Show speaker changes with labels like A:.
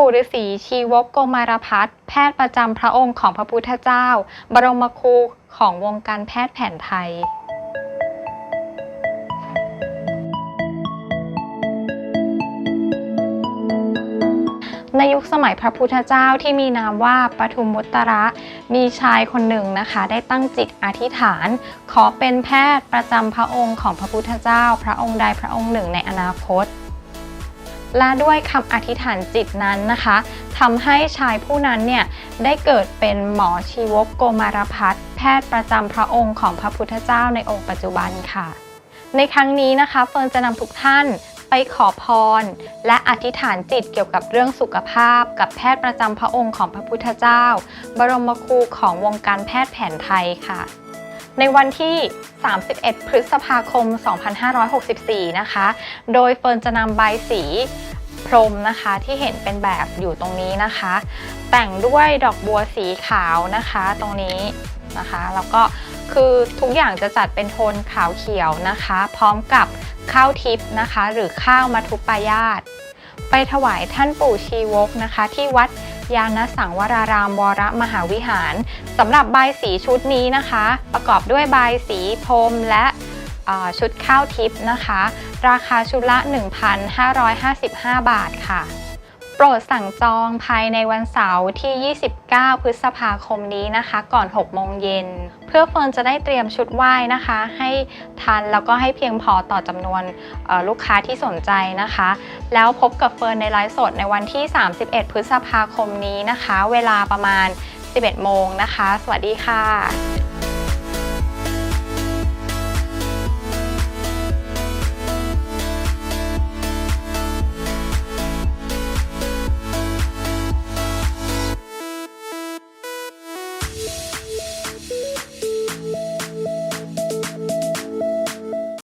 A: ปู่ฤาษีชีวกโกมารพัฒแพทย์ประจำพระองค์ของพระพุทธเจ้า บรมครูของวงการแพทย์แผนไทย ในยุคสมัยพระพุทธเจ้าที่มีนามว่าปทุมมุตระ มีชายคนหนึ่งนะคะ ได้ตั้งจิตอธิษฐาน ขอเป็นแพทย์ประจำพระองค์ของพระพุทธเจ้า พระองค์ใดพระองค์หนึ่งในอนาคต และด้วยคำอธิษฐานจิตนั้นนะคะทำให้ชายผู้นั้นเนี่ยได้เกิดเป็นหมอชีวกโกมารพัฒน์แพทย์ประจำพระองค์ของพระพุทธเจ้าในองค์ปัจจุบันค่ะ ในครั้งนี้นะคะเฟิร์นจะนำทุกท่านไปขอพร และอธิษฐานจิตเกี่ยวกับเรื่องสุขภาพ กับแพทย์ประจำพระองค์ของพระพุทธเจ้า บรมครูของวงการแพทย์แผนไทยค่ะ ในวันที่ 31 พฤษภาคม 2564 นะคะ โดยเฟิร์นจะนำใบสีพรมนะคะที่เห็นเป็นแบบอยู่ตรงนี้นะคะ แต่งด้วยดอกบัวสีขาวนะคะตรงนี้นะคะ แล้วก็คือทุกอย่างจะจัดเป็นโทนขาวเขียวนะคะ พร้อมกับข้าวทิพย์นะคะ หรือข้าวมัทุปายาต ไปถวายท่านปู่ชีวกนะคะ ที่วัดยานสังวรารามวรมหาวิหารสำหรับใบายสีชุดนี้นะคะ ประกอบด้วยใบายสีพรมและชุดข้าวทิพย์นะคะ ราคาชุดละ 1,555 บาทค่ะ โปรดสั่งจองภายในวันเสาร์ที่ 29 พฤษภาคมนี้นะคะ ก่อน 6 โมงเย็น เพื่อเฟิร์นจะได้เตรียมชุดไหว้นะคะ ให้ทันแล้วก็ให้เพียงพอต่อจำนวนลูกค้าที่สนใจนะคะ แล้วพบกับเฟิร์นในไลฟ์สดในวันที่ 31 พฤษภาคมนี้นะคะ เวลาประมาณ 11 โมงนะคะ สวัสดีค่ะ